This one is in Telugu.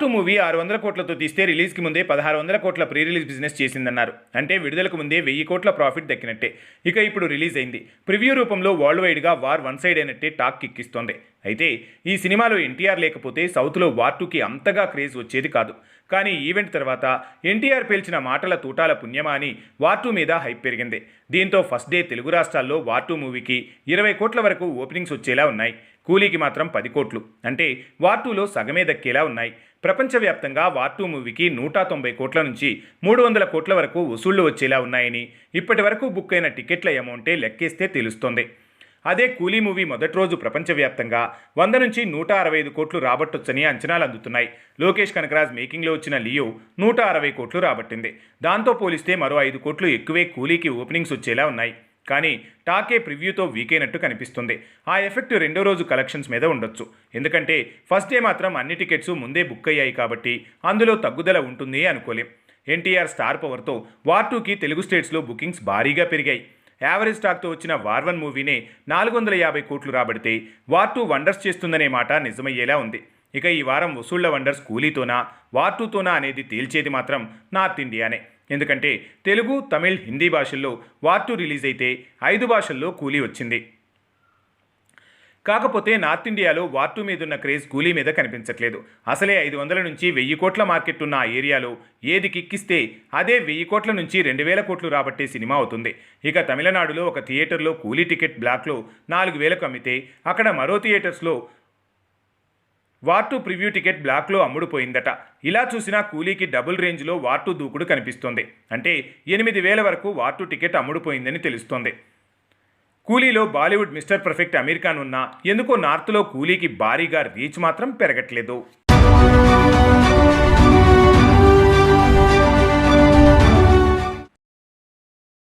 టూ మూవీ ఆరు వందల కోట్లతో తీస్తే రిలీజ్కి ముందే పదహారు వందల కోట్ల ప్రీ రిలీజ్ బిజినెస్ చేసిందన్నారు. అంటే విడుదలకు ముందే వెయ్యి కోట్ల ప్రాఫిట్ దక్కినట్టే. ఇక ఇప్పుడు రిలీజ్ అయింది. ప్రివ్యూ రూపంలో వరల్డ్ వైడ్గా వార్ వన్ సైడ్ అయినట్టే టాక్ కిక్కిస్తోంది. అయితే ఈ సినిమాలో ఎన్టీఆర్ లేకపోతే సౌత్లో వార్ టూకి అంతగా క్రేజ్ వచ్చేది కాదు. కానీ ఈవెంట్ తర్వాత ఎన్టీఆర్ పేల్చిన మాటల తూటాల పుణ్యమా అని వార్ టూ మీద హైప్ పెరిగింది. దీంతో ఫస్ట్ డే తెలుగు రాష్ట్రాల్లో వార్ టూ మూవీకి ఇరవై కోట్ల వరకు ఓపెనింగ్స్ వచ్చేలా ఉన్నాయి. కూలీకి మాత్రం పది కోట్లు. అంటే వార్ టూలో సగమే దక్కేలా ఉన్నాయి. ప్రపంచవ్యాప్తంగా వార్ టూ మూవీకి నూట తొంభై కోట్ల నుంచి మూడు వందల కోట్ల వరకు వసూళ్ళు వచ్చేలా ఉన్నాయని ఇప్పటి వరకు బుక్ అయిన టికెట్ల అమౌంటే లెక్కేస్తే తెలుస్తోంది. అదే కూలీ మూవీ మొదటి రోజు ప్రపంచవ్యాప్తంగా వంద నుంచి నూట అరవై ఐదు కోట్లు రాబట్టొచ్చని అంచనాలు అందుతున్నాయి. లోకేష్ కనకరాజ్ మేకింగ్లో వచ్చిన లియో నూట అరవై కోట్లు రాబట్టింది. దాంతో పోలిస్తే మరో ఐదు కోట్లు ఎక్కువే కూలీకి ఓపెనింగ్స్ వచ్చేలా ఉన్నాయి. కానీ టాకే ప్రివ్యూతో వీకైనట్టు కనిపిస్తుంది. ఆ ఎఫెక్ట్ రెండో రోజు కలెక్షన్స్ మీద ఉండొచ్చు. ఎందుకంటే ఫస్ట్ డే మాత్రం అన్ని టికెట్స్ ముందే బుక్ అయ్యాయి కాబట్టి అందులో తగ్గుదల ఉంటుంది అనుకోలేం. ఎన్టీఆర్ స్టార్ పవర్తో వార్ టూకి తెలుగు స్టేట్స్లో బుకింగ్స్ భారీగా పెరిగాయి. యావరేజ్ స్టాక్తో వచ్చిన వార్ వన్ మూవీనే నాలుగు వందల యాభై కోట్లు రాబడితే వార్ టూ వండర్స్ చేస్తుందనే మాట నిజమయ్యేలా ఉంది. ఇక ఈ వారం వసూళ్ళ వండర్స్ కూలీతోనా వార్ టూతోనా అనేది తేల్చేది మాత్రం నార్త్ ఇండియానే. ఎందుకంటే తెలుగు తమిళ్ హిందీ భాషల్లో వార్ టూ రిలీజ్ అయితే ఐదు భాషల్లో కూలీ వచ్చింది. కాకపోతే నార్త్ ఇండియాలో వార్టు మీదున్న మీద ఉన్న క్రేజ్ కూలీ మీద కనిపించట్లేదు. అసలే ఐదు వందల నుంచి వెయ్యి కోట్ల మార్కెట్ ఉన్న ఆ ఏరియాలో ఏది కిక్కిస్తే అదే వెయ్యి కోట్ల నుంచి రెండు వేల కోట్లు రాబట్టే సినిమా అవుతుంది. ఇక తమిళనాడులో ఒక థియేటర్లో కూలీ టికెట్ బ్లాక్లో నాలుగు వేలకు అమ్మితే అక్కడ మరో థియేటర్స్లో వార్టు ప్రివ్యూ టికెట్ బ్లాక్లో అమ్ముడుపోయిందట. ఇలా చూసినా కూలీకి డబుల్ రేంజ్లో వార్టు దూకుడు కనిపిస్తోంది. అంటే ఎనిమిది వేల వరకు వార్టు టికెట్ అమ్ముడుపోయిందని తెలుస్తోంది. కూలీలో Bollywood mister perfect Aamir Khan ఉన్నా ఎందుకో నార్త్లో కూలీకి భారీగా రీచ్ మాత్రం పెరగట్లేదు.